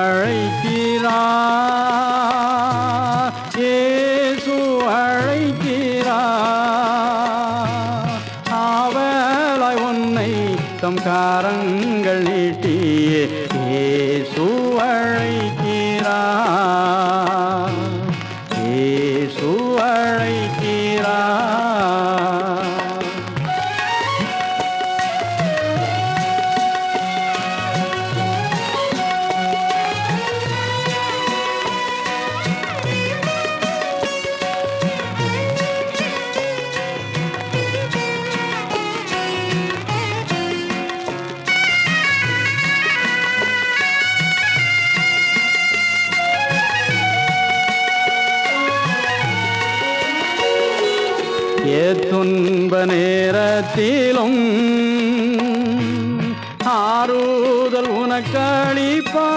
இயேசு அழைக்கிறார் இயேசு அழைக்கிறார் ஆவலாய் உன்னை தம் காரங்க துன்ப நேரத்திலும் ஆறுதல் உனக்களிப்பா.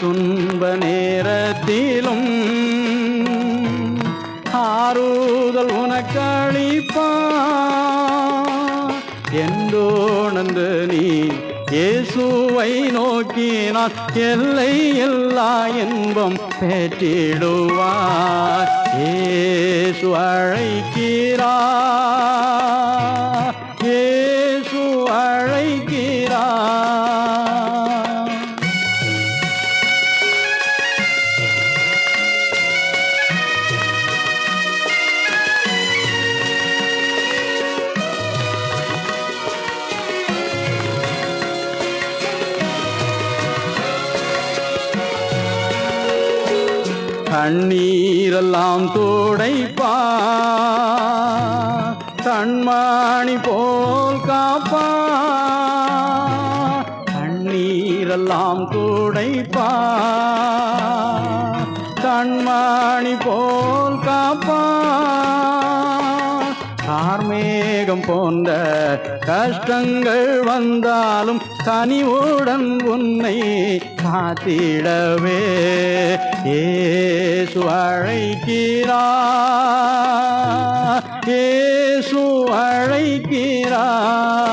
துன்ப நேரத்திலும் ஆறுதல் உனக்களிப்பா. என்றோணந்து நீ இயேசுவை நோக்கினால் எல்லை எல்லா இன்பம் பெற்றிடுவார். இயேசு அழைக்கிறார். கண்ணீரெல்லாம் துடைப்பா. கண்மணி போல் காப்பா. கண்ணீரெல்லாம் துடைப்பா. கண்மணி போல் காப்பா. கார்மேகம் போன்ற கஷ்டங்கள் வந்தாலும் கனிவுடன் உன்னை காத்திடவே ஏசு அழைக்கிறா. ஏசு அழைக்கிறா.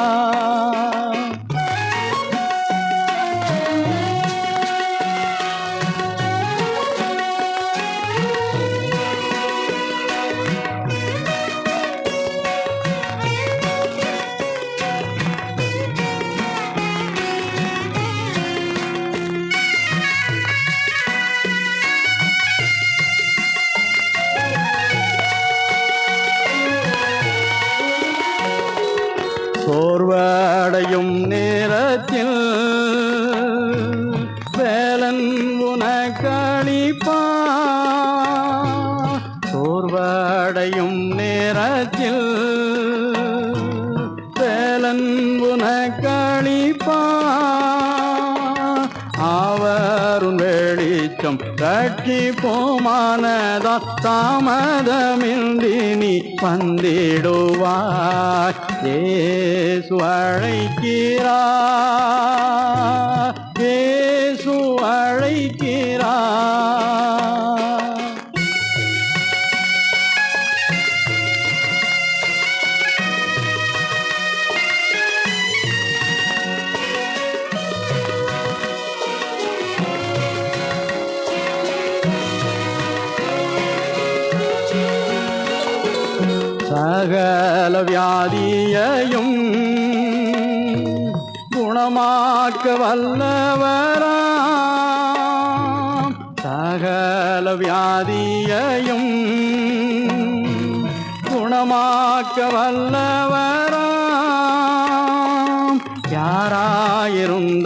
சோர்வடையும் நேரத்தில் வேலன் உனக்களிப்பா சோர்வடையும் நேரத்தில் வேலன் உனக்களிப்பா அவருன் வெளிச்சம் கட்டி போமானதா. தாமதமின்றி நீ வந்திடுவாய். இயேசு அழைக்கிறார். சகல வியாதியையும் குணமாக்க வல்லவரா சகல வியாதியையும் குணமாக்க வல்லவரா யாராயிருந்தாலும்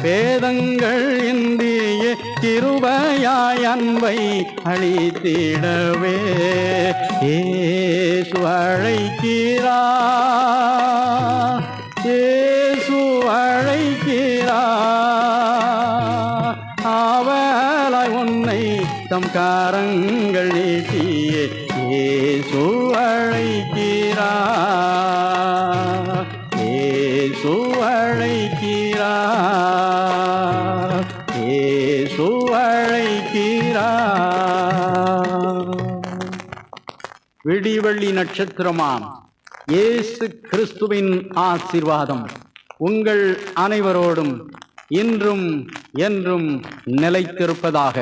வேதங்கள் இந்தியே கிருபையாய் அன்பை அழித்திடவே ஏசு அழைக்கிறார் ஏசு அழைக்கிறார் ஆவலாய் உன்னை தம் காரங்கள் விடிவள்ளி நட்சத்திரமாம். இயேசு கிறிஸ்துவின் ஆசிர்வாதம் உங்கள் அனைவரோடும் இன்றும் என்றும் நிலைத்திருப்பதாக.